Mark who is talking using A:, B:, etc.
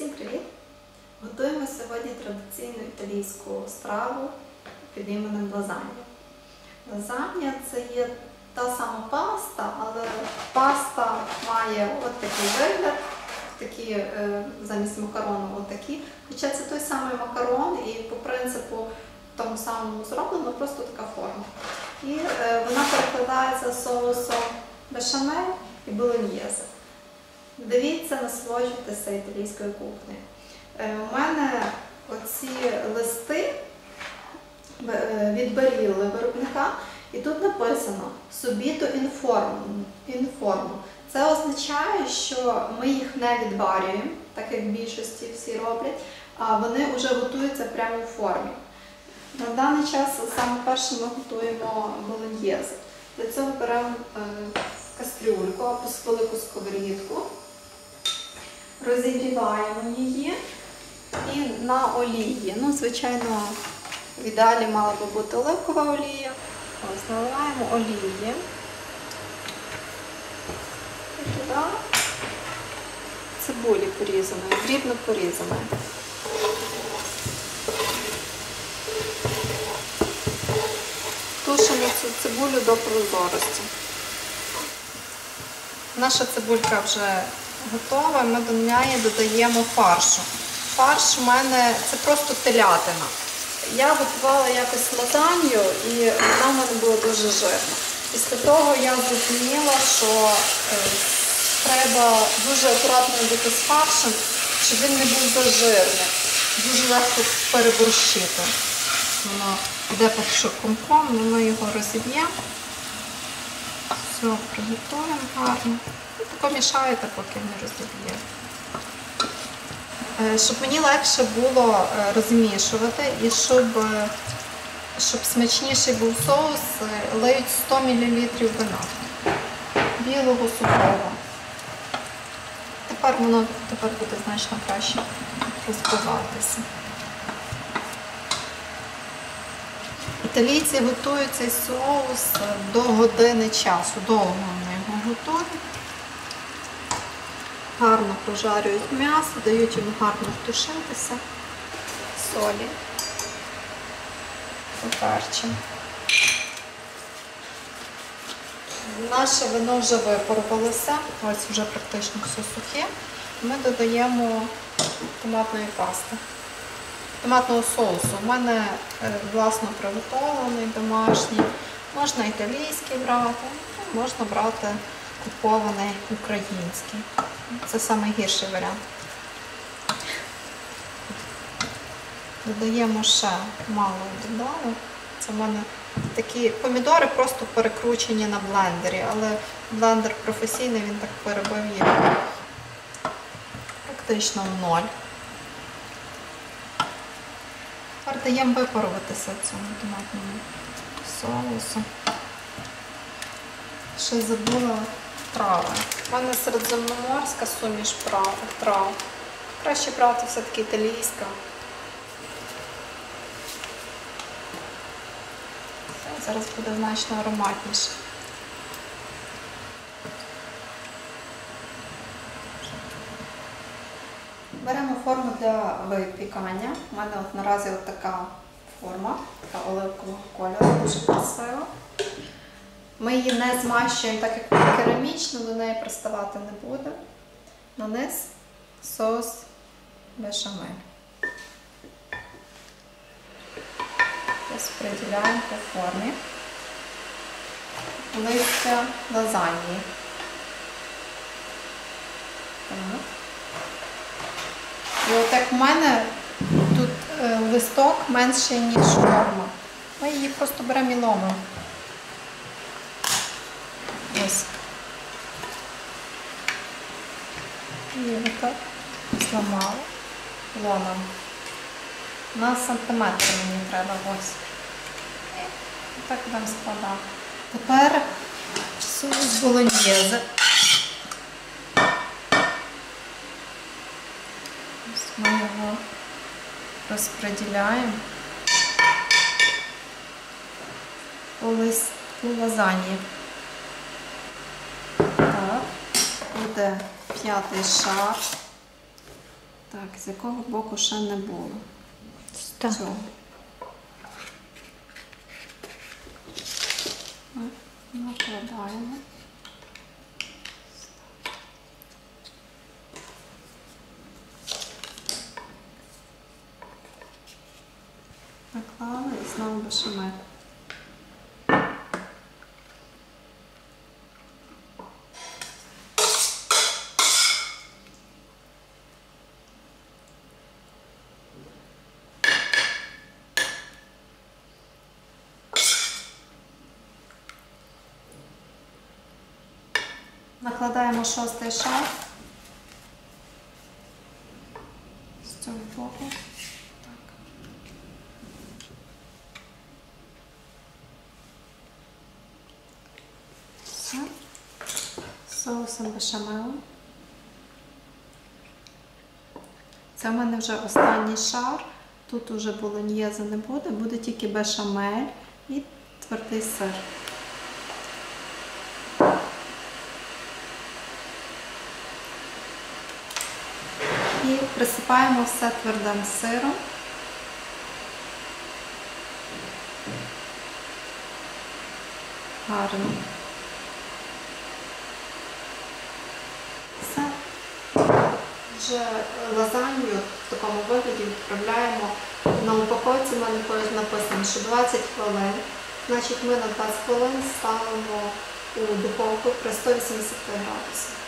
A: Всім привіт! Готуємо сьогодні традиційну італійську страву під іменем лазанья. Лазанья це є та сама паста, але паста має от такий вигляд, такі, е, замість макарону отакі. Хоча це той самий макарон і по принципу тому самому зроблено, просто така форма. І е, вона перекладається соусом бешамель і болоньєзе. Дивіться, насолоджуйтеся італійською кухнею. У мене оці листи е, від Барілли виробника, і тут написано informo. informo. Це означає, що ми їх не відварюємо, так як в більшості всі роблять, а вони вже готуються прямо у формі. На даний час саме перше ми готуємо болоньєзе. Для цього беремо е, кастрюльку або велику сковорідку, розігріваємо її і на олії. Ну, звичайно, в ідеалі мала би бути оливкова олія. Ось наливаємо олії. І туди цибулі порізаної, дрібно порізаної. Тушимо цю цибулю до прозорості. Наша цибулька вже готова, ми до неї додаємо фаршу. Фарш у мене це просто телятина. Я готувала якось лазанью і вона в мене була дуже жирна. Після того я зрозуміла, що е, треба дуже акуратно бути з фаршем, щоб він не був зажирний. Дуже легко переборщити. Воно йде під комком, але ми його розіб'ємо. Все, приготуємо гарно. Помішаєте, поки не розіб'є. Е, Щоб мені легше було е, розмішувати і щоб, е, щоб смачніший був соус, лиють 100 мл вина. Білого сухого. Тепер воно тепер буде значно краще розбиватися. Італійці готують цей соус до години часу. Довго вони його готують. Гарно пожарюють м'ясо, дають йому гарно втушитися. Солі. Поперчим. Наше вино вже випарувалося. Ось вже практично все сухе. Ми додаємо томатної пасти томатного соусу. У мене е, власно приготовлений домашній. Можна італійський брати, ну, можна брати купований український. Це найгірший варіант. Додаємо ще мало додали. Це в мене такі помідори просто перекручені на блендері, але блендер професійний, він так перебив їх практично в ноль. Тепер даємо випаруватися цьому томатному соусу. Ще забула трави. У мене середземноморська суміш трав. Краще брати все-таки італійська. Зараз буде значно ароматніше. Беремо форму для випікання. У мене от наразі от така форма, така оливкового кольору, дуже красива. Ми її не змащуємо, так як вона керамічна, до неї приставати не буде. На низ соус бешамель. Розподіляємо по формі. Листя лазаньї. Так. І от як в мене тут е, листок менший, ніж форма. Ми її просто беремо і ломимо. Ось. І отак зламали. Ломимо. На сантиметр мені треба ось. І так будемо складати. Тепер соус болоньєзе. Ось Ми його розподіляємо по листу лазаньї. Так, буде п'ятий шар. Так, з якого боку ще не було.
B: Так.
A: Цього. Накладаємо. Наклали і знову бешамель. Накладаємо шостий шар з цього боку. Все. Соусом бешамелом. Це в мене вже останній шар. Тут уже болоньєза не буде, буде тільки бешамель і твердий сир. І присипаємо все твердим сиром. Гарно. Все. Вже лазанью в такому вигляді відправляємо. На упаковці в мене написано, що 20 хвилин. Значить, ми на 20 хвилин ставимо у духовку при 180 градусах.